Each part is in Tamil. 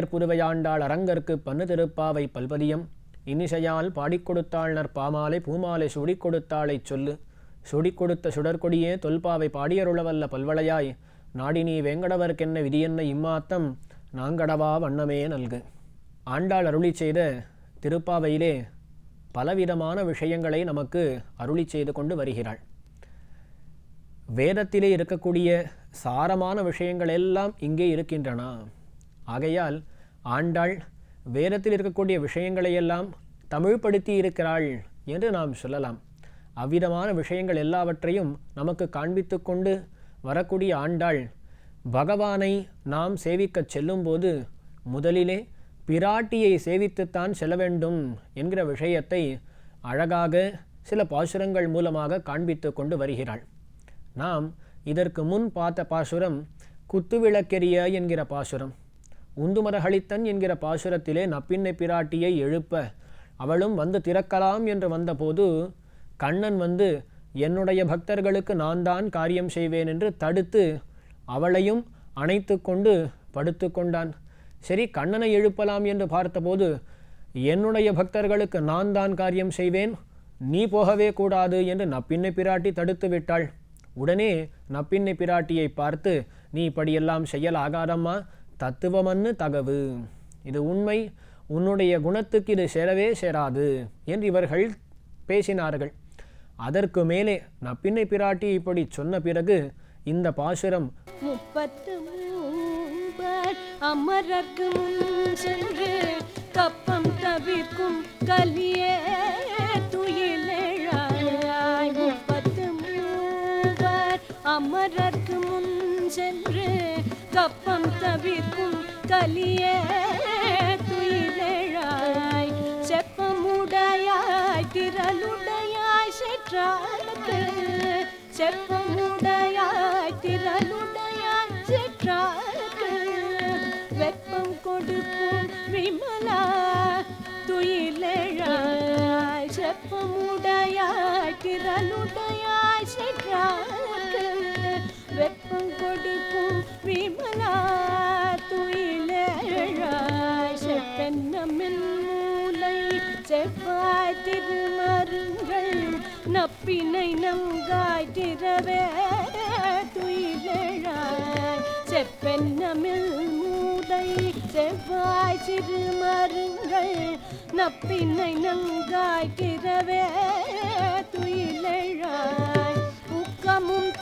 பங்கையர் புதுவையாண்டாள் அரங்கற்கு பன்னு திருப்பாவை பல்பதியம் இனிசையால் பாடிக் கொடுத்தாள் நற்பாமாலை பூமாலை சுடிக் கொடுத்தாளைச் சொல்லு. சுடிக் கொடுத்த சுடற்கொடியே தொல்பாவை பாடியருளவல்ல பல்வளையாய். நாடினி வேங்கடவர்க்கென்ன விதியென்ன இம்மாத்தம்? நாங்கடவா வண்ணமே நல்கு. ஆண்டாள் அருளி செய்த திருப்பாவையிலே பலவிதமான விஷயங்களை நமக்கு அருளி செய்து கொண்டு வருகிறாள். வேதத்திலே இருக்கக்கூடிய சாரமான விஷயங்கள் எல்லாம் இங்கே இருக்கின்றன. ஆகையால் ஆண்டாள் வேதத்தில் இருக்கக்கூடிய விஷயங்களை எல்லாம் தமிழ்படுத்தி இருக்கிறாள் என்று நாம் சொல்லலாம். அவ்விதமான விஷயங்கள் எல்லாவற்றையும் நமக்கு காண்பித்து கொண்டு வரக்கூடிய ஆண்டாள் பகவானை நாம் சேவிக்கச் செல்லும்போது முதலிலே பிராட்டியை சேவித்துத்தான் செல்ல வேண்டும் என்கிற விஷயத்தை அழகாக சில பாசுரங்கள் மூலமாக காண்பித்து கொண்டு வருகிறாள். நாம் இதற்கு முன் பார்த்த பாசுரம் குத்துவிளக்கெரிய என்கிற பாசுரம். உந்துமரகளித்தன் என்கிற பாசுரத்திலே நப்பின்னை பிராட்டியை எழுப்ப அவளும் வந்து திறக்கலாம் என்று வந்தபோது கண்ணன் வந்து என்னுடைய பக்தர்களுக்கு நான் தான் காரியம் செய்வேன் என்று தடுத்து அவளையும் அணைத்து கொண்டு படுத்து கொண்டான். சரி கண்ணனை எழுப்பலாம் என்று பார்த்தபோது என்னுடைய பக்தர்களுக்கு நான் தான் காரியம் செய்வேன் நீ போகவே கூடாது என்று நப்பின்னை பிராட்டி தடுத்து விட்டாள். உடனே நப்பின்னை பிராட்டியை பார்த்து நீ இப்படியெல்லாம் செய்யலாகாதம்மா தத்துவமன்னு தகவு. இது உண்மை. உன்னுடைய குணத்துக்கு இது சேரவே சேராது என்று இவர்கள் பேசினார்கள். அதற்கு மேலே நப்பிண்ணை பிராட்டி இப்படி சொன்ன பிறகு இந்த பாசுரம் முப்பத்து அமரர்க்கு முன் சென்று கப்பம் தவிர்க்கும் கலியே துயிலாய் முப்பத்து மூவர் அமரர்க்கு முன் சென்று கப்பம் தவிர்க்கும் கலியே துயிலெழாய் செப்பமுடையாய் திரளுடையாய் செற்றாளுக்கு செப்பமுடையாய் திரளுடையாய் செற்றாளுக்கு வெப்பம் கொடுக்கும் விமலா துயிலெழாய் செப்பமுடையாய் திரளுடையாய் செற்றாளுக்கு வெப்பம் கொடுக்கும் விமலா துயிலாய் செப்பென்னமின் மூலை செவ்வாய் திருமருங்கள் நப்பினை நங்காய் திரவே துயிலாய் செப்பெண்ணமில் மூலை செவ்வாய் திருமருங்கள் நப்பினை நங்காய் திரவே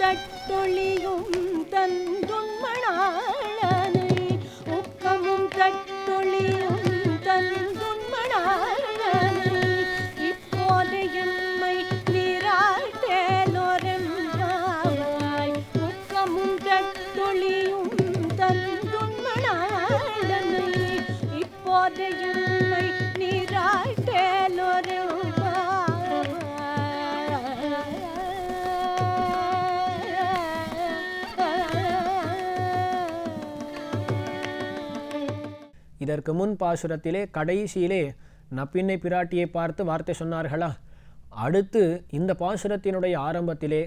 உக்கமும் தட்டொளியும் இதற்கு முன் பாசுரத்திலே கடைசியிலே நப்பின்னை பிராட்டியை பார்த்து வார்த்தை சொன்னார்களா? அடுத்து இந்த பாசுரத்தினுடைய ஆரம்பத்திலே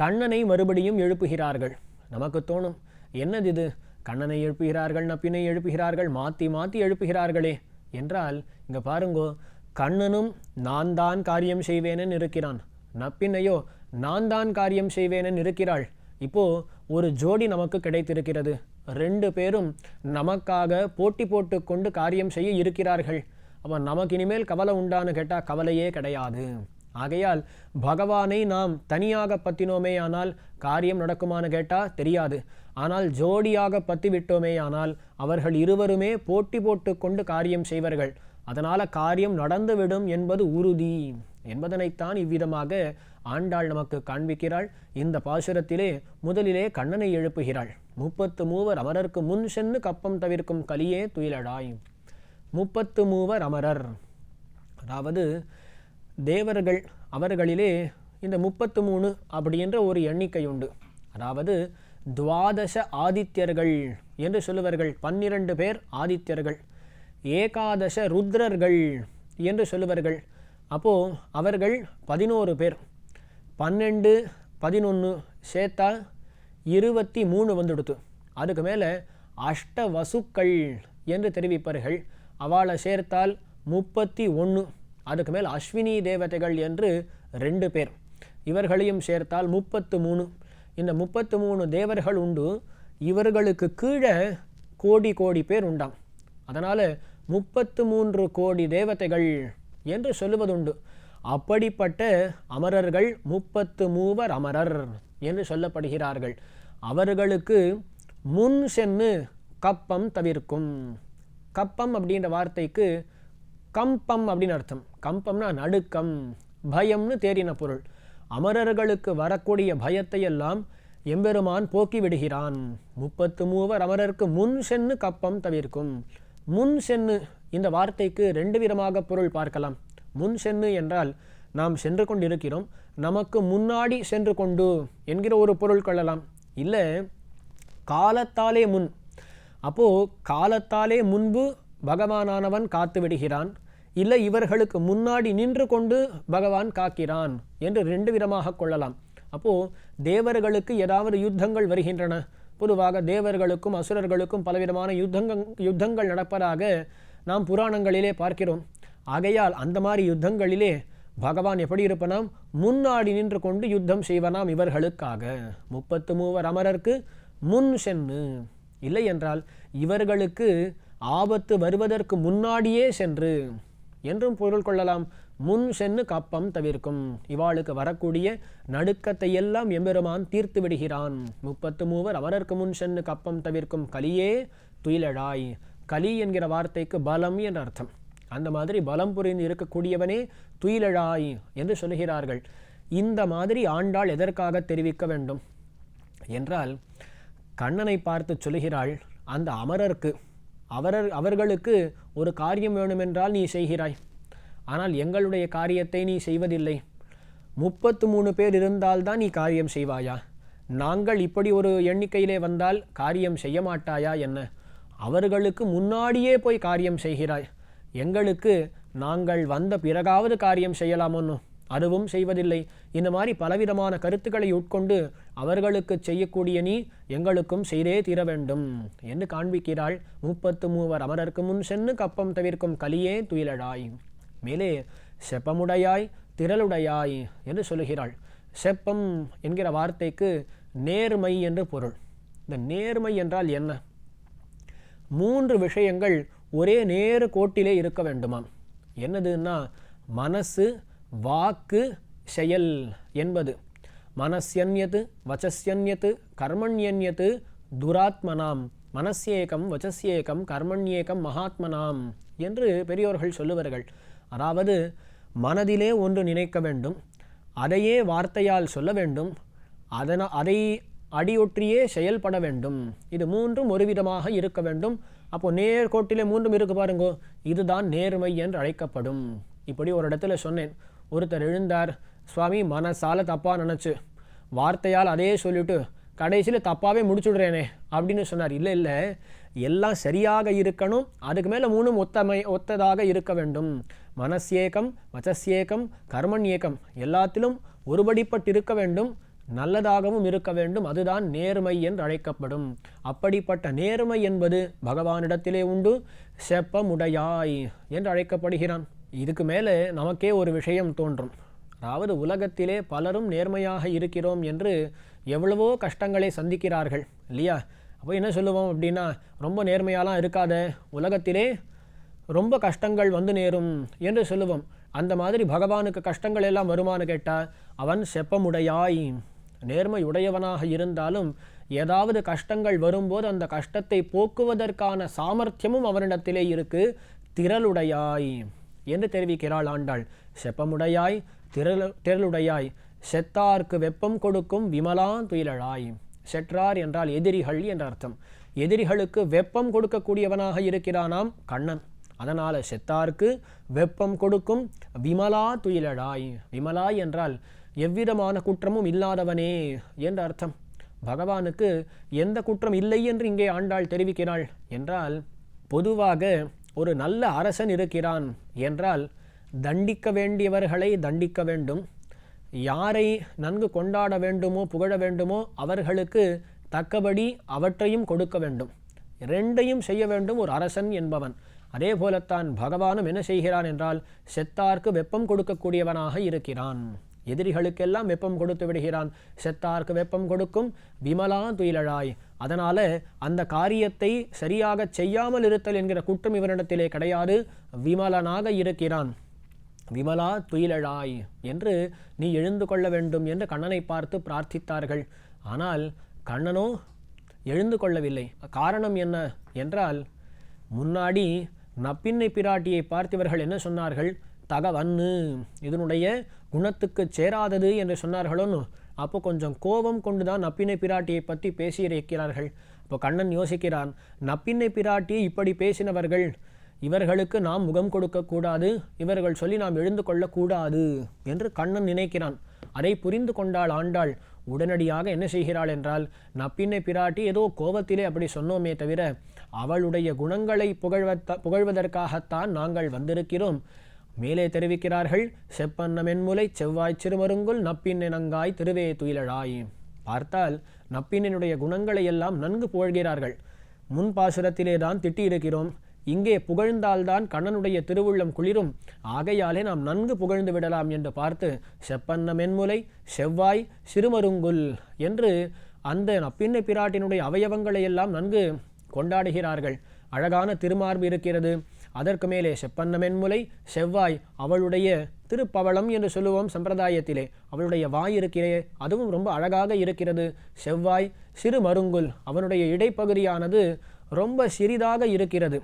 கண்ணனை மறுபடியும் எழுப்புகிறார்கள். நமக்கு தோணும் என்னது இது கண்ணனை எழுப்புகிறார்கள் நப்பினை எழுப்புகிறார்கள் மாற்றி மாற்றி எழுப்புகிறார்களே. என்றால் இங்கே பாருங்கோ கண்ணனும் நான் தான் காரியம் செய்வேனன் இருக்கிறான். நப்பின்னையோ நான் தான் காரியம் செய்வேனன் இருக்கிறாள். இப்போது ஒரு ஜோடி நமக்கு கிடைத்திருக்கிறது. ரெண்டு பேரும் நமக்காக போட்டி போட்டு கொண்டு காரியம் செய்ய இருக்கிறார்கள். அப்போ நமக்கு இனிமேல் கவலை உண்டான்னு கேட்டால் கவலையே கிடையாது. ஆகையால் பகவானை நாம் தனியாக பற்றினோமே ஆனால் காரியம் நடக்குமான்னு கேட்டால் தெரியாது. ஆனால் ஜோடியாக பற்றி விட்டோமே ஆனால் அவர்கள் இருவருமே போட்டி போட்டு கொண்டு காரியம் செய்வார்கள். அதனால் காரியம் நடந்துவிடும் என்பது உறுதி. என்பதனைத்தான் இவ்விதமாக ஆண்டாள் நமக்கு காண்பிக்கிறாள். இந்த பாசுரத்திலே முதலிலே கண்ணனை எழுப்புகிறாள். முப்பத்து மூவர் அமரர்க்கு முன் சென்று கப்பம் தவிர்க்கும் கலியே துயிலடாய். முப்பத்து மூவர் அமரர். அதாவது தேவர்கள் அவர்களிலே இந்த முப்பத்து மூணு அப்படின்ற ஒரு எண்ணிக்கை உண்டு அதாவது துவாதச ஆதித்யர்கள் என்று சொல்லுவார்கள் பன்னிரண்டு பேர் ஆதித்யர்கள் ஏகாதச ருத்ரர்கள் என்று சொல்லுவார்கள். அப்போது அவர்கள் பதினோரு பேர். பன்னெண்டு பதினொன்று சேர்த்தா இருபத்தி மூணு வந்துடுத்து. அதுக்கு மேலே அஷ்ட வசுக்கள் என்று தெரிவிப்பார்கள். அவளை சேர்த்தால் முப்பத்தி ஒன்று. அதுக்கு மேல் அஸ்வினி தேவதைகள் என்று ரெண்டு பேர். இவர்களையும் சேர்த்தால் முப்பத்து மூணு. இந்த முப்பத்து மூணு தேவர்கள் உண்டு. இவர்களுக்கு கீழே கோடி கோடி பேர் உண்டாம். அதனால் முப்பத்து மூன்று கோடி தேவதைகள் என்று சொல்லுவதுண்டு. அப்படிப்பட்ட அமரர்கள் முப்பத்து மூவர் அமரர். என்று சொல்லப்படுகிறார்கள். அவர்களுக்கு முன் செம்மு கப்பம் தவிர்க்கும். கப்பம் அப்படின்ற வார்த்தைக்கு கம்பம் அப்படின்னு அர்த்தம். கம்பம்னா நடுக்கம் பயம்னு தேறின பொருள். அமரர்களுக்கு வரக்கூடிய பயத்தை எல்லாம் எம்பெருமான் போக்கி விடுகிறான். முப்பத்து மூவர் அமரருக்கு முன் சென்னு கப்பம் தவிர்க்கும். முன் சென்னு இந்த வார்த்தைக்கு ரெண்டு விதமாக பொருள் பார்க்கலாம். முன் சென்னு என்றால் நாம் சென்று கொண்டிருக்கிறோம். நமக்கு முன்னாடி சென்று கொண்டு என்கிற ஒரு பொருள் கொள்ளலாம். இல்லை காலத்தாலே முன். அப்போது காலத்தாலே முன்பு பகவானானவன் காத்து விடுகிறான். இல்லை இவர்களுக்கு முன்னாடி நின்று கொண்டு பகவான் காக்கிறான் என்று ரெண்டு விதமாக கொள்ளலாம். அப்போது தேவர்களுக்கு ஏதாவது யுத்தங்கள் வருகின்றன. பொதுவாக தேவர்களுக்கும் அசுரர்களுக்கும் பலவிதமான யுத்தங்கள் யுத்தங்கள் நடப்பதாக நாம் புராணங்களிலே பார்க்கிறோம். ஆகையால் அந்த மாதிரி யுத்தங்களிலே பகவான் எப்படி இருப்பனாம் முன்னாடி நின்று கொண்டு யுத்தம் செய்வனாம் இவர்களுக்காக. முப்பத்து மூவர் அமரருக்கு முன் சென்று. இல்லை என்றால் இவர்களுக்கு ஆபத்து வருவதற்கு முன்னாடியே சென்று. என்றும் பொருள் கொள்ளலாம். முன் சென்று கப்பம் தவிர்க்கும். இவாளுக்கு வரக்கூடிய நடுக்கத்தை எல்லாம் எம்பெருமான் தீர்த்து விடுகிறான். முப்பத்து மூவர் அவரற்கு முன் சென்று கப்பம் தவிர்க்கும் கலியே துயிலழாய். கலி என்கிற வார்த்தைக்கு பலம் என்ற அர்த்தம். அந்த மாதிரி பலம் புரிந்து இருக்கக்கூடியவனே துயிலழாய் என்று சொல்கிறார்கள் இந்த மாதிரி ஆண்டாள் எதற்காக தெரிவிக்க வேண்டும்? என்றால் கண்ணனை பார்த்து சொல்கிறாள் அந்த அமரருக்கு அவரர் அவர்களுக்கு ஒரு காரியம் வேணுமென்றால் நீ செய்கிறாய். ஆனால் எங்களுடைய காரியத்தை நீ செய்வதில்லை. முப்பத்து மூணு பேர் இருந்தால்தான் நீ காரியம் செய்வாயா? நாங்கள் இப்படி ஒரு எண்ணிக்கையிலே வந்தால் காரியம் செய்ய மாட்டாயா என்ன? அவர்களுக்கு முன்னாடியே போய் காரியம் செய்கிறாய். எங்களுக்கு நாங்கள் வந்த பிறகாவது காரியம் செய்யலாமோன்னு அதுவும் செய்வதில்லை. இந்த மாதிரி பலவிதமான கருத்துக்களை உட்கொண்டு அவர்களுக்கு செய்யக்கூடிய நீ எங்களுக்கும் செய்தே தீர வேண்டும் என்று காண்பிக்கிறாள் முப்பத்து மூவர் அமரருக்கு முன் சென்று கப்பம் தவிர்க்கும் கலியே துயிலடாய் மேலே செப்பமுடையாய் திரளுடையாய் என்று சொல்லுகிறாள். செப்பம் என்கிற வார்த்தைக்கு நேர்மை என்று பொருள். இந்த நேர்மை என்றால் என்ன? மூன்று விஷயங்கள் ஒரே நேரு கோட்டிலே இருக்க வேண்டுமாம். என்னதுன்னா மனசு வாக்கு செயல் என்பது. மனசியன்யத்து வச்சஸ்யன்யத்து கர்மண்யன்யத்து துராத்மனாம். மனசேகம் வச்சஸ்யேகம் கர்மண்யேகம் மகாத்மனாம் என்று பெரியோர்கள் சொல்லுவார்கள். அதாவது மனதிலே ஒன்று நினைக்க வேண்டும் அதையே வார்த்தையால் சொல்ல வேண்டும் அதன அதை அடியொற்றியே செயல்பட வேண்டும். இது மூன்றும் ஒரு விதமாக இருக்க வேண்டும். அப்போது நேர்கோட்டிலே மூன்றும் இருக்கு பாருங்கோ. இதுதான் நேர்மை என்று அழைக்கப்படும். இப்படி ஒரு இடத்துல சொன்னேன். ஒருத்தர் எழுந்தார் சுவாமி மனசால தப்பாக நினச்சி. வார்த்தையால் அதே சொல்லிவிட்டு கடைசியில் தப்பாகவே முடிச்சுடுறேனே அப்படின்னு சொன்னார். இல்லை இல்லை. எல்லாம் சரியாக இருக்கணும். அதுக்கு மேலே மூணும் ஒத்தமை ஒத்ததாக இருக்க வேண்டும். மனசேகம் வச்சசேகம் கர்மன் ஏகம் எல்லாத்திலும் ஒருபடிப்பட்டு இருக்க வேண்டும். நல்லதாகவும் இருக்க வேண்டும். அதுதான் நேர்மை என்று அழைக்கப்படும். அப்படிப்பட்ட நேர்மை என்பது பகவானிடத்திலே உண்டு. செப்பமுடையாய் என்று அழைக்கப்படுகிறான். இதுக்கு மேலே நமக்கே ஒரு விஷயம் தோன்றும். அதாவது உலகத்திலே பலரும் நேர்மையாக இருக்கிறோம் என்று எவ்வளவோ கஷ்டங்களை சந்திக்கிறார்கள். இல்லையா? அப்போ என்ன சொல்லுவோம் அப்படின்னா ரொம்ப நேர்மையாலாம் இருக்காத உலகத்திலே ரொம்ப கஷ்டங்கள் வந்து நேரும் என்று சொல்லுவோம். அந்த மாதிரி பகவானுக்கு கஷ்டங்கள் எல்லாம் வருமானு கேட்டால் அவன் செப்பமுடையாய் நேர்மை உடையவனாக இருந்தாலும் ஏதாவது கஷ்டங்கள் வரும்போது அந்த கஷ்டத்தை போக்குவதற்கான சாமர்த்தியமும் அவனிடத்திலே இருக்கு. திரளுடையாய் என்று தெரிவிக்கிறாள் ஆண்டாள். செப்பமுடையாய் திரள திரளுடையாய். செத்தார்க்கு வெப்பம் கொடுக்கும் விமலா துயிலழாய். செற்றார் என்றால் எதிரிகள் என்ற அர்த்தம். எதிரிகளுக்கு வெப்பம் கொடுக்கக்கூடியவனாக இருக்கிறானாம் கண்ணன். அதனால் செத்தார்க்கு வெப்பம் கொடுக்கும் விமலா துயிலடாய் விமலா என்றால் எவ்விதமான குற்றமும் இல்லாதவனே என்ற அர்த்தம். பகவானுக்கு எந்த குற்றம் இல்லை என்று இங்கே ஆண்டாள் தெரிவிக்கிறாள் என்றால் பொதுவாக ஒரு நல்ல அரசன் இருக்கிறான் என்றால் தண்டிக்க வேண்டியவர்களை தண்டிக்க வேண்டும். யாரை நன்கு கொண்டாட வேண்டுமோ புகழ வேண்டுமோ அவர்களுக்கு தக்கபடி அவற்றையும் கொடுக்க வேண்டும். ரெண்டையும் செய்ய வேண்டும் ஒரு அரசன் என்பவன். அதே போலத்தான் பகவானும் என்ன செய்கிறான் என்றால் செத்தார்க்கு வெப்பம் கொடுக்கக்கூடியவனாக இருக்கிறான். எதிரிகளுக்கெல்லாம் வெப்பம் கொடுத்து விடுகிறான். செத்தார்க்கு வெப்பம் கொடுக்கும் விமலா துயிலழாய். அதனால் அந்த காரியத்தை சரியாக செய்யாமல் இருத்தல் என்கிற குற்றம் இவரிடத்திலே கிடையாது. விமலனாக இருக்கிறான். விமலா துயிலழாய் என்று நீ எழுந்து கொள்ள வேண்டும் என்று கண்ணனை பார்த்து பிரார்த்தித்தார்கள். ஆனால் கண்ணனோ எழுந்து கொள்ளவில்லை. காரணம் என்ன என்றால் முன்னாடி நப்பின்னை பிராட்டியை பார்த்து இவர்கள் என்ன சொன்னார்கள்? தகவன்னு. இதனுடைய குணத்துக்கு சேராதது என்று சொன்னார்களோன்னு? அப்போ கொஞ்சம் கோபம் கொண்டு தான் நப்பினை பிராட்டியை பற்றி பேசியிருக்கிறார்கள். அப்போ கண்ணன் யோசிக்கிறான் நப்பின்னை பிராட்டி இப்படி பேசினவர்கள் இவர்களுக்கு நாம் முகம் கொடுக்கக்கூடாது இவர்கள் சொல்லி நாம் எழுந்து கொள்ளக்கூடாது என்று கண்ணன் நினைக்கிறான். அதை புரிந்து கொண்டாள் ஆண்டாள் உடனடியாக என்ன செய்கிறாள் என்றால் நப்பின்னை பிராட்டி ஏதோ கோபத்திலே அப்படி சொன்னோமே தவிர அவளுடைய குணங்களை புகழ்வத்த புகழ்வதற்காகத்தான் நாங்கள் வந்திருக்கிறோம். மேலே தெரிவிக்கிறார்கள் செப்பன்ன மென்முலை செவ்வாய் சிறுமருங்குல் நப்பின்னங்காய் திருவே துயிலழாய். பார்த்தால் நப்பின்னுடைய குணங்களை எல்லாம் நன்கு புகழ்கிறார்கள். முன் பாசுரத்திலே தான் திட்டியிருக்கிறோம். இங்கே புகழ்ந்தால்தான் கண்ணனுடைய திருவுள்ளம் குளிரும். ஆகையாலே நாம் நன்கு புகழ்ந்து விடலாம் என்று பார்த்து செப்பன்ன மென்முலை செவ்வாய் சிறுமருங்குல் என்று அந்த நப்பின்ன பிராட்டினுடைய அவயவங்களை எல்லாம் நன்கு கொண்டாடுகிறார்கள். அழகான திருமார்பு இருக்கிறது. அதற்கு மேலே செப்பன்னமென்முலை செவ்வாய் அவளுடைய திருப்பவளம் என்று சொல்லுவோம் சம்பிரதாயத்திலே. அவளுடைய வாய் இருக்கிறே அதுவும் ரொம்ப அழகாக இருக்கிறது. செவ்வாய் சிறு மருங்குல் அவனுடைய இடைப்பகுதியானது ரொம்ப சிறிதாக இருக்கிறது.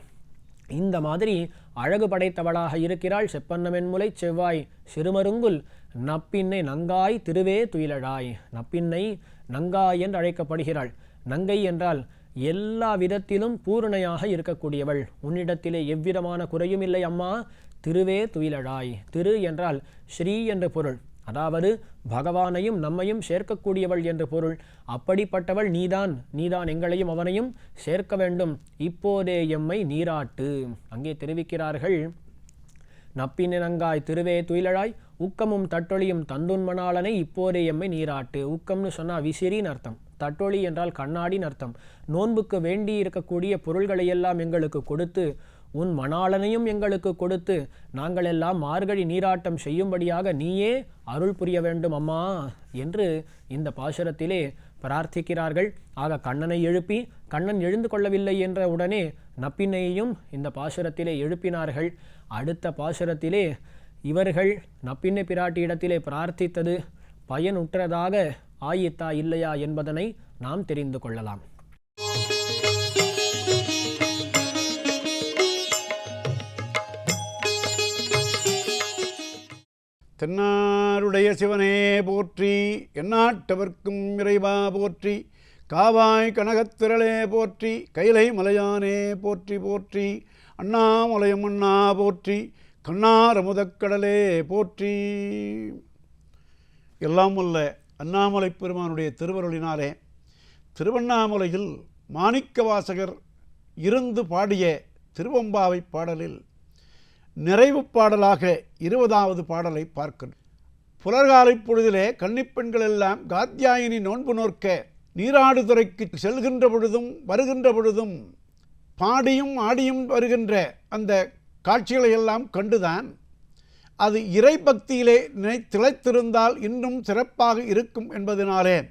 இந்த மாதிரி அழகு படைத்தவளாக இருக்கிறாள் செப்பன்னமென்முலை செவ்வாய் சிறுமருங்குல் நப்பின்னை நங்காய் திருவே துயிலழாய். நப்பின்னை நங்காய் என்று அழைக்கப்படுகிறாள். நங்கை என்றால் எல்லா விதத்திலும் பூரணையாக இருக்கக்கூடியவள். உன்னிடத்திலே எவ்விதமான குறையும் இல்லை அம்மா. திருவே துயிலழாய். திரு என்றால் ஸ்ரீ என்று பொருள். அதாவது பகவானையும் நம்மையும் சேர்க்கக்கூடியவள் என்று பொருள். அப்படிப்பட்டவள் நீதான். நீதான் எங்களையும் அவனையும் சேர்க்க வேண்டும். இப்போதே எம்மை நீராட்டு. அங்கே தெரிவிக்கிறார்கள். நப்பினங்காய் திருவே துயிலழாய். உக்கமும் தட்டொழியும் தந்துன்மணாளனை இப்போதே எம்மை நீராட்டு. உக்கம்னு சொன்னால் விசிறின்னு அர்த்தம். தட்டொளி என்றால் கண்ணாடின் அர்த்தம். நோன்புக்கு வேண்டி இருக்கக்கூடிய பொருள்களையெல்லாம் எங்களுக்கு கொடுத்து உன் மணாளனையும் எங்களுக்கு கொடுத்து நாங்கள் எல்லாம் மார்கழி நீராட்டம் செய்யும்படியாக நீயே அருள் புரிய வேண்டும் அம்மா என்று இந்த பாசுரத்திலே பிரார்த்திக்கிறார்கள். ஆக கண்ணனை எழுப்பி கண்ணன் எழுந்து கொள்ளவில்லை என்ற உடனே நப்பினையையும் இந்த பாசுரத்திலே எழுப்பினார்கள். அடுத்த பாசுரத்திலே இவர்கள் நப்பின்னை பிராட்டியிடத்திலே பிரார்த்தித்தது பயனுற்றதாக ஆயித்தா இல்லையா என்பதனை நாம் தெரிந்து கொள்ளலாம். தென்னாருடைய சிவனே போற்றி எந்நாட்டவர்க்கும் இறைவா போற்றி காவாய் கனகத்திரளே போற்றி கைலை மலையானே போற்றி போற்றி அண்ணாமலையம் அண்ணா போற்றி கண்ணார முதக்கடலே போற்றி. எல்லாம் உள்ள அண்ணாமலை பெருமானுடைய திருவருளினாலே திருவண்ணாமலையில் மாணிக்க வாசகர் இருந்து பாடிய திருவம்பாவை பாடலில் நிறைவு பாடலாக இருபதாவது பாடலை பார்க்கணும். புலர்காலை பொழுதிலே கன்னிப்பெண்கள் எல்லாம் காத்தியாயினி நோன்பு நோற்க நீராடுதுறைக்கு செல்கின்ற பொழுதும் வருகின்ற பொழுதும் பாடியும் ஆடியும் வருகின்ற அந்த காட்சிகளை எல்லாம் கண்டுதான் அது இறை பக்தியிலே நினை திளைத்திருந்தால் இன்னும் சிறப்பாக இருக்கும் என்பதனாலே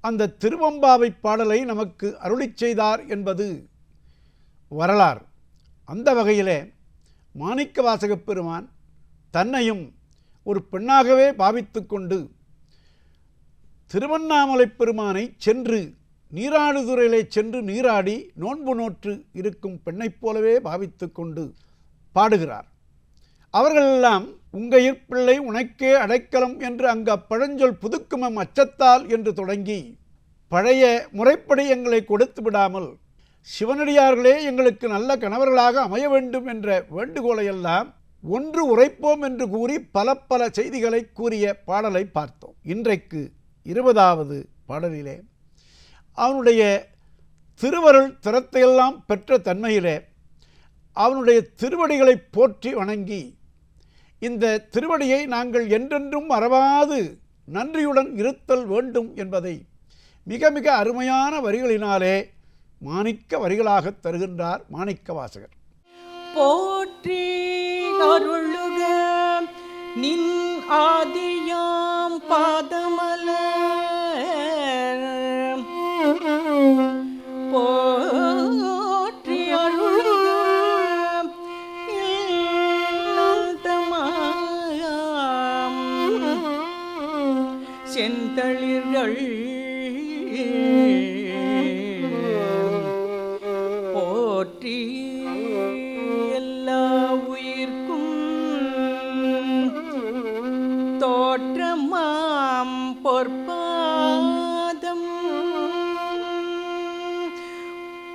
அந்த திருவம்பாவை பாடலை நமக்கு அருளி செய்தார் என்பது வரலாறு. அந்த வகையிலே மாணிக்க வாசகப் பெருமான் தன்னையும் ஒரு பெண்ணாகவே பாவித்து கொண்டு திருவண்ணாமலை பெருமானை சென்று நீராடுதுறையிலே சென்று நீராடி நோன்பு நோற்று இருக்கும் பெண்ணைப் போலவே பாவித்து கொண்டு பாடுகிறார். அவர்களெல்லாம் உங்கையிற் பிள்ளை உனக்கே அடைக்கலம் என்று அங்க பழஞ்சொல் புதுக்குமம் அச்சத்தால் என்று தொடங்கி பழைய முறைப்படி எங்களை கொடுத்து விடாமல் சிவனடியார்களே எங்களுக்கு நல்ல கணவர்களாக அமைய வேண்டும் என்ற வேண்டுகோளையெல்லாம் ஒன்று உரைப்போம் என்று கூறி பல பல செய்திகளை கூறிய பாடலை பார்த்தோம். இன்றைக்கு இருபதாவது பாடலிலே அவனுடைய திருவருள் திறத்தையெல்லாம் பெற்ற தன்மையிலே அவனுடைய திருவடிகளை போற்றி வணங்கி இந்த திருவடியை நாங்கள் என்றென்றும் மறவாது. நன்றியுடன் இருத்தல் வேண்டும் என்பதை மிக மிக அருமையான வரிகளினாலே மாணிக்க வரிகளாக தருகின்றார் மாணிக்க வாசகர் போற்றி அருளுக. நின் ஆதியாம் பாதம பொற்பாதம்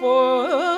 போற்றி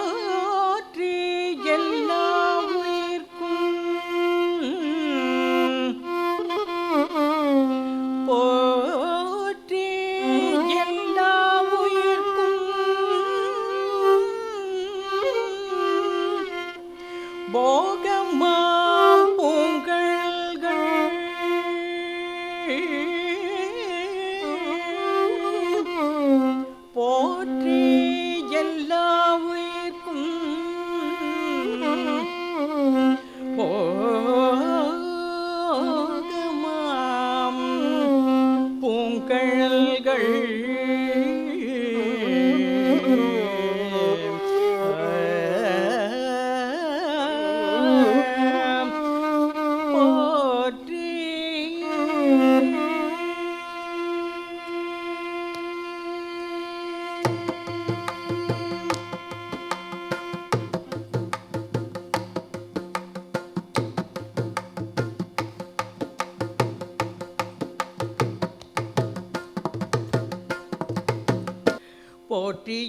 போற்றி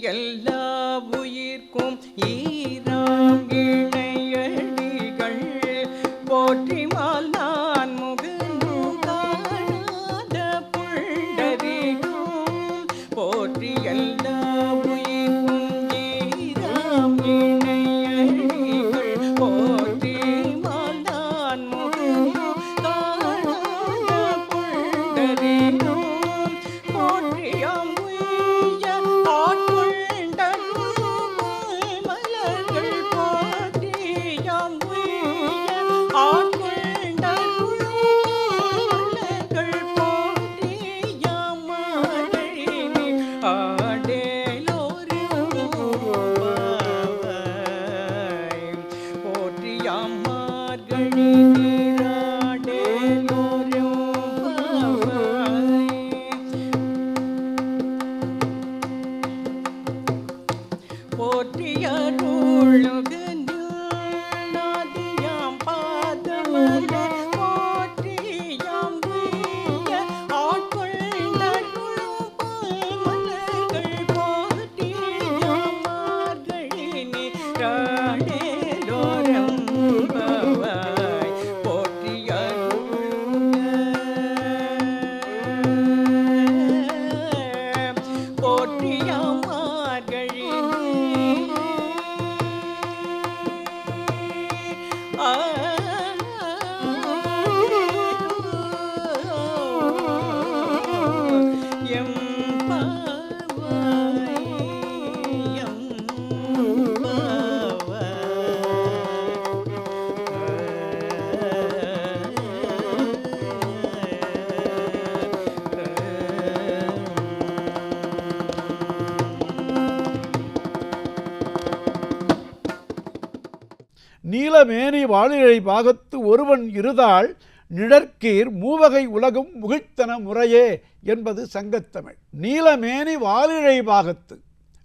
மேனி வாழிழை பாகத்து ஒருவன் இருதாள் நிழற்கீர் மூவகை உலகும் முகிழ்த்தன முறையே என்பது சங்கத்தமிழ். நீலமேனி வாலிழை பாகத்து.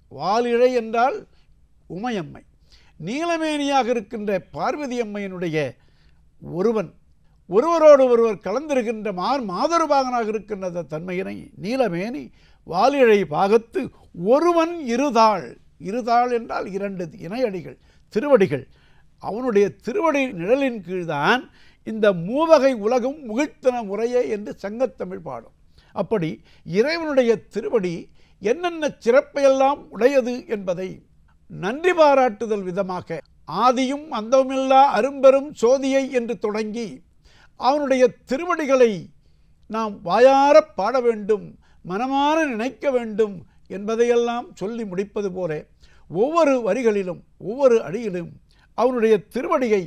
வாலிழை என்றால் உமையம்மை. நீலமேனியாக இருக்கின்ற பார்வதி அம்மையினுடைய ஒருவன். ஒருவரோடு ஒருவர் கலந்திருக்கின்ற மார் மாதருபாகனாக இருக்கின்ற தன்மையினை நீலமேனி வாலிழை பாகத்து ஒருவன் இருதாள். இருதாள் என்றால் இரண்டு இணையடிகள் திருவடிகள். அவனுடைய திருவடி நிழலின் கீழ்தான் இந்த மூவகை உலகம் முகிழ்த்தன முறையே என்று சங்கத்தமிழ் பாடும். அப்படி இறைவனுடைய திருவடி என்னென்ன சிறப்பையெல்லாம் உடையது என்பதை நன்றி பாராட்டுதல் விதமாக ஆதியும் அந்தமில்லா அரும்பெரும் சோதியை என்று தொடங்கி அவனுடைய திருவடிகளை நாம் வாயார பாட வேண்டும் மனமாற நினைக்க வேண்டும் என்பதையெல்லாம் சொல்லி முடிப்பது போல ஒவ்வொரு வரிகளிலும் ஒவ்வொரு அடியிலும் அவனுடைய திருவடியை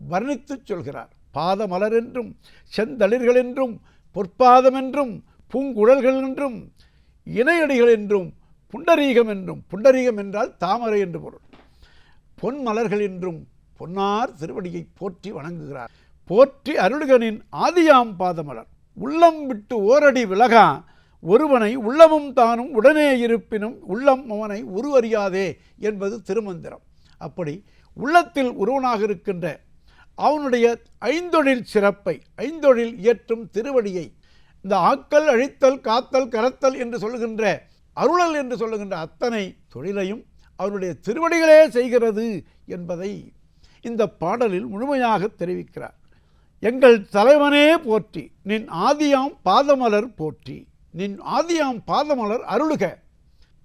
வர்ணித்துச் சொல்கிறார். பாதமலர் என்றும் செந்தளிர்கள் என்றும் பொற்பாதம் என்றும் பூங்குழல்கள் என்றும் இணையடிகள் என்றும் புண்டரீகம் என்றும் புண்டரீகம் என்றால் தாமரை என்று பொருள். பொன் மலர்கள் என்றும் பொன்னார் திருவடியை போற்றி வணங்குகிறார். போற்றி அருள்கனின் ஆதியாம் பாதமலர். உள்ளம் விட்டு ஓரடி விலகா ஒருவனை உள்ளமும் தானும் உடனே இருப்பினும் உள்ளம் அவனை உருவறியாதே என்பது திருமந்திரம். அப்படி உள்ளத்தில் ஒருவனாக இருக்கின்ற அவனுடைய ஐந்தொழில் சிறப்பை ஐந்தொழில் இயற்றும் திருவடியை இந்த ஆக்கல் அழித்தல் காத்தல் கரத்தல் என்று சொல்லுகின்ற அருளல் என்று சொல்லுகின்ற அத்தனை தொழிலையும் அவனுடைய திருவடிகளே செய்கிறது என்பதை இந்த பாடலில் முழுமையாக தெரிவிக்கிறார். எங்கள் தலைவனே போற்றி நின் ஆதியாம் பாதமலர் போற்றி நின் ஆதியாம் பாதமலர் அருளுக.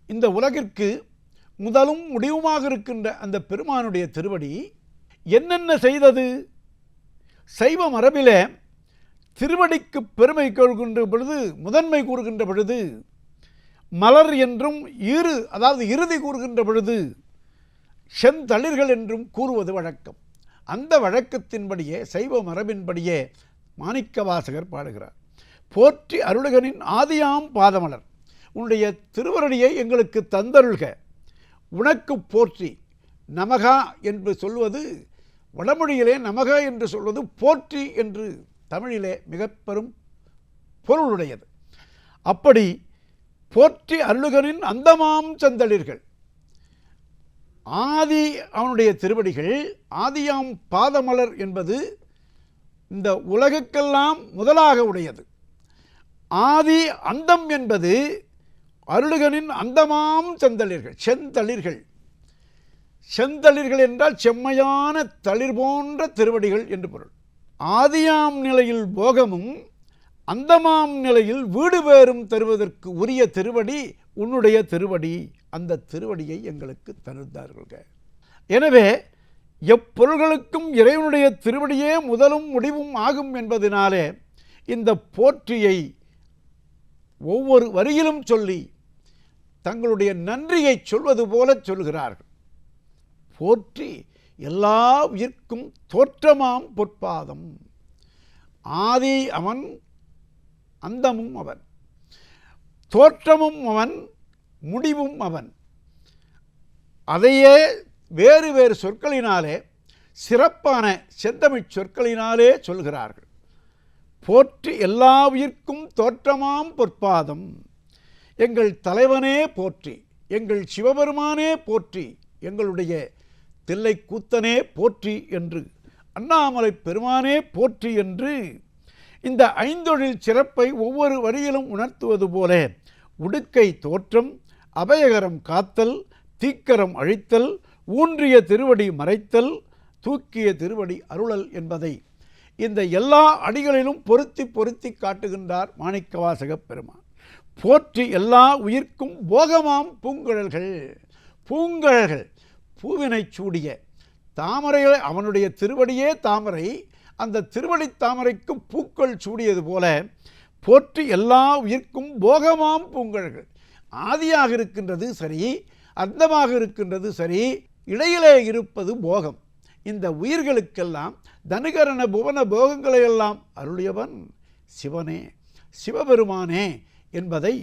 இந்த உலகிற்கு முதலும் முடிவுமாக இருக்கின்ற அந்த பெருமானுடைய திருவடி என்னென்ன செய்தது? சைவ மரபிலே திருவடிக்கு பெருமை கொள்கின்ற பொழுது முதன்மை கூறுகின்ற பொழுது மலர் என்றும் இரு அதாவது இறுதி கூறுகின்ற பொழுது செந்தளிர்கள் என்றும் கூறுவது வழக்கம். அந்த வழக்கத்தின்படியே சைவ மரபின்படியே மாணிக்கவாசகர் பாடுகிறார். போற்றி அருளகனின் ஆதியாம் பாதமலர் உன்னுடைய திருவரணியை எங்களுக்கு தந்தருள்க. உனக்கு போற்றி. நமகா என்று சொல்வது வடமொழியிலே நமக என்று சொல்வது போற்றி என்று தமிழிலே மிக பெரும் பொருளுடையது. அப்படி போற்றி அருளுகனின் அந்தமாம் சந்தளிர்கள். ஆதி அவனுடைய திருவடிகள் ஆதியாம் பாதமலர் என்பது இந்த உலகுக்கெல்லாம் முதலாக உடையது. ஆதி அந்தம் என்பது அருளுகனின் அந்தமாம் செந்தளிர்கள் செந்தளிர்கள். செந்தளிர்கள் என்றால் செம்மையான தளிர் போன்ற திருவடிகள் என்று பொருள். ஆதியாம் நிலையில் போகமும் அந்தமாம் நிலையில் வீடு பேரும் தருவதற்கு உரிய திருவடி உன்னுடைய திருவடி. அந்த திருவடியை எங்களுக்கு தருந்தார்கள் எனவே எப்பொருள்களுக்கும் இறைவனுடைய திருவடியே முதலும் முடிவும் ஆகும் என்பதனாலே இந்த போற்றியை ஒவ்வொரு வரியிலும் சொல்லி தங்களுடைய நன்றியை சொல்வது போல சொல்கிறார்கள். போற்றி எல்லா உயிர்க்கும் தோற்றமாம் பொற்பாதம். ஆதி அவன் அந்தமும் அவன். தோற்றமும் அவன் முடிவும் அவன். அதையே வேறு வேறு சொற்களினாலே சிறப்பான செந்தமிழ் சொற்களினாலே சொல்கிறார்கள். போற்றி எல்லா உயிர்க்கும் தோற்றமாம் பொற்பாதம். எங்கள் தலைவனே போற்றி எங்கள் சிவபெருமானே போற்றி எங்களுடைய தில்லை கூத்தனே போற்றி என்று அண்ணாமலை பெருமானே போற்றி என்று இந்த ஐந்தொழில் சிறப்பை ஒவ்வொரு வரியிலும் உணர்த்துவது போல உடுக்கை தோற்றம் அபயகரம் காத்தல் தீக்கரம் அழித்தல் ஊன்றிய திருவடி மறைத்தல் தூக்கிய திருவடி அருளல் என்பதை இந்த எல்லா அடிகளிலும் பொருத்தி பொருத்தி காட்டுகின்றார் மாணிக்கவாசகப் பெருமான். போற்றி எல்லா உயிர்க்கும் போகமாம் பூங்குழல்கள். பூங்குழல்கள் பூவினைச் சூடிய தாமரைகளை அவனுடைய திருவடியே தாமரை. அந்த திருவடி தாமரைக்கு பூக்கள் சூடியது போல போற்றி எல்லா உயிர்க்கும் போகமாம் பூங்கழல்கள். ஆதியாக இருக்கின்றது சரி அந்தமாக இருக்கின்றது சரி இடையிலே இருப்பது போகம். இந்த உயிர்களுக்கெல்லாம் தனுகரண புவன போகங்களை எல்லாம் அருளியவன் சிவனே சிவபெருமானே என்பதை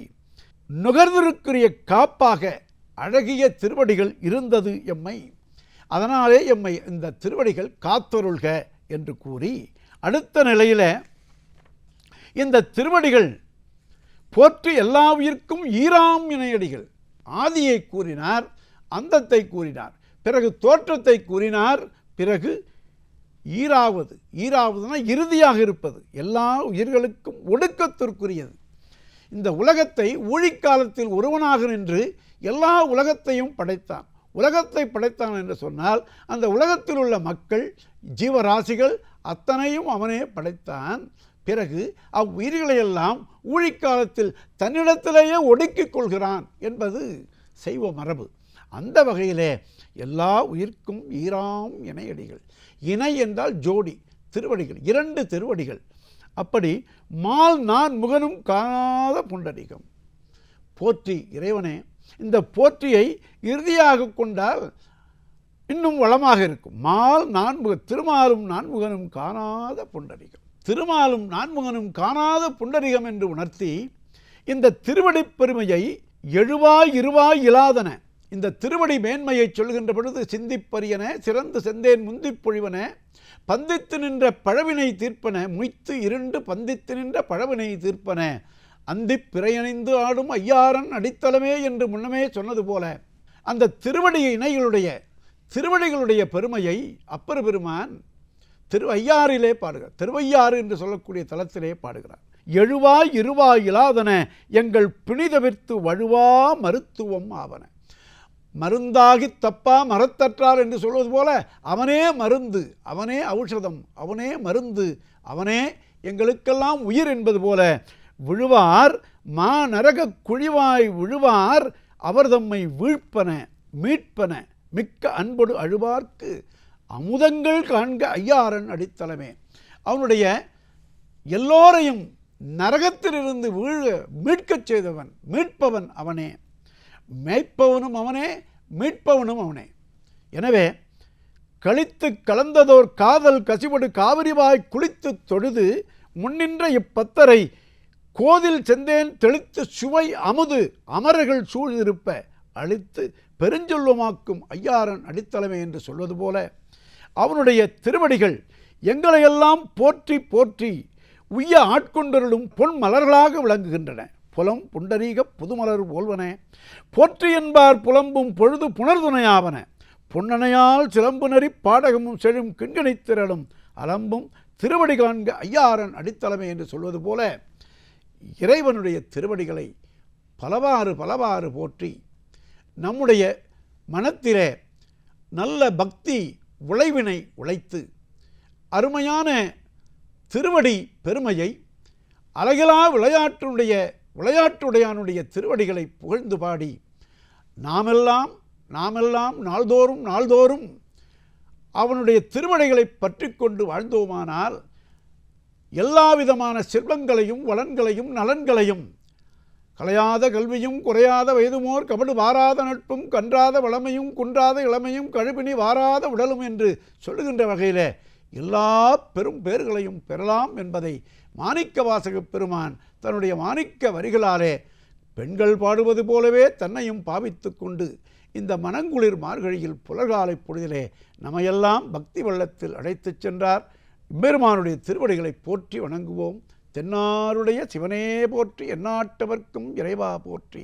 நுகர்ந்திருக்கிற காப்பாக அழகிய திருவடிகள் இருந்தது எம்மை. அதனாலே எம்மை இந்த திருவடிகள் காத்தொருள்க என்று கூறி அடுத்த நிலையில் இந்த திருவடிகள் போற்று எல்லா உயிர்க்கும் ஈராம் இணையடிகள். ஆதியை கூறினார் அந்தத்தை கூறினார் பிறகு தோற்றத்தை கூறினார் பிறகு ஈராவது. ஈராவதுனா இறுதியாக இருப்பது. எல்லா உயிர்களுக்கும் ஒடுக்கத்திற்குரியது. இந்த உலகத்தை ஊழிக்காலத்தில் ஒருவனாக நின்று எல்லா உலகத்தையும் படைத்தான். உலகத்தை படைத்தான் என்று சொன்னால் அந்த உலகத்தில் உள்ள மக்கள் ஜீவராசிகள் அத்தனையும் அவனே படைத்தான். பிறகு அவ்வுயிர்களையெல்லாம் ஊழிக்காலத்தில் தன்னிடத்திலேயே ஒடுக்கிக் கொள்கிறான் என்பது செய்வ மரபு. அந்த வகையிலே எல்லா உயிர்க்கும் ஈராம் இணையடிகள். இணை என்றால் ஜோடி திருவடிகள் இரண்டு திருவடிகள். அப்படி மால் நான் முகனும் காணாத புண்டரிகம். போற்றி இறைவனே இந்த போற்றியை இறுதியாக கொண்டால் இன்னும் வளமாக இருக்கும். மால் நான்முக திருமாலும் நான்முகனும் காணாத புண்டரிகம். திருமாலும் நான்முகனும் காணாத புண்டரிகம் என்று உணர்த்தி இந்த திருவடி பெருமையை எழுவாய் இருவாய் இலாதன இந்த திருவடி மேன்மையை சொல்கின்ற பொழுது சிந்திப்பரியன சிறந்து செந்தேன் முந்திப் பொழிவன பந்தித்து நின்ற பழவினை தீர்ப்பன முய்த்து இருண்டு பந்தித்து நின்ற பழவினை தீர்ப்பன. அந்தி பிறையணிந்து ஆடும் ஐயாரன் அடித்தளமே என்று முன்னமே சொன்னது போல அந்த திருவடி இணைகளுடைய திருவடிகளுடைய பெருமையை அப்பர் பெருமான் திரு ஐயாறிலே பாடுகிறார். திருவையாறு என்று சொல்லக்கூடிய தலத்திலே பாடுகிறார். எழுவாய் இருவாய் இலாதன எங்கள் பிணிதவிர்த்து வழுவா மருத்துவம் ஆவன. மருந்தாகி தப்பா மரத்தற்றார் என்று சொல்வது போல அவனே மருந்து அவனே ஔஷதம் அவனே மருந்து அவனே எங்களுக்கெல்லாம் உயிர் என்பது போல விழுவார் மா நரக குழிவாய் விழுவார் அவர் தம்மை வீழ்ப்பன மீட்பன மிக்க அன்பொடு அழுவார்க்கு அமுதங்கள் காண்க ஐயாரன் அடித்தளமே. அவனுடைய எல்லோரையும் நரகத்திலிருந்து வீழ மீட்கச் செய்தவன் மீட்பவன் அவனே. மேய்ப்பவனும் அவனே மீட்பவனும் அவனே. எனவே கழித்து கலந்ததோர் காதல் கசிவடு காவிரிவாய் குளித்து தொழுது முன்னின்ற இப்பத்தரை கோதில் செந்தேன் தெளித்து சுவை அமுது அமரர்கள் சூழ்ந்திருப்ப அழித்து பெருஞ்சொல்வமாக்கும் ஐயாரன் அடித்தலைமை என்று சொல்வது போல அவனுடைய திருவடிகள் எங்களையெல்லாம் போற்றி போற்றி உய்ய ஆட்கொண்டருளும் பொன் மலர்களாக விளங்குகின்றன. புலம் புண்டரீக புதுமலர் போல்வன போற்றி என்பார் புலம்பும் பொழுது புனர்துணையாவன பொன்னனையால் சிலம்பு நெறி பாடகமும் செழும் கிண்கணித் திரளும். அலம்பும் திருவடி காண்க ஐயாரன் அடித்தலைமை என்று சொல்வது போல இறைவனுடைய திருவடிகளை பலவாறு பலவாறு போற்றி நம்முடைய மனத்திலே நல்ல பக்தி உழைவினை உழைத்து அருமையான திருவடி பெருமையை அழகிலா விளையாட்டினுடைய விளையாட்டுடையானுடைய திருவடிகளை புகழ்ந்து பாடி நாமெல்லாம் நாமெல்லாம் நாள்தோறும் நாள்தோறும் அவனுடைய திருவடிகளை பற்றி கொண்டு வாழ்ந்தோமானால் எல்லா விதமான செல்வங்களையும் வளன்களையும் நலன்களையும் கலையாத கல்வியும் குறையாத வயதுமோர் கபடு வாராத நட்பும் கன்றாத வளமையும் குன்றாத இளமையும் கழுவினி வாராத உடலும் என்று சொல்லுகின்ற வகையில் எல்லா பெரும் பேர்களையும் பெறலாம் என்பதை மாணிக்க வாசக பெருமான் தன்னுடைய மாணிக்க வரிகளாலே பெண்கள் பாடுவது போலவே தன்னையும் பாவித்து கொண்டு இந்த மனங்குளிர் மார்கழியில் புலர்காலை பொழுதிலே நம்மையெல்லாம் பக்தி வெள்ளத்தில் அழைத்துச் சென்றார். பெருமானுடைய திருவடிகளை போற்றி வணங்குவோம். தென்னாருடைய சிவனே போற்றி எந்நாட்டவர்க்கும் இறைவா போற்றி.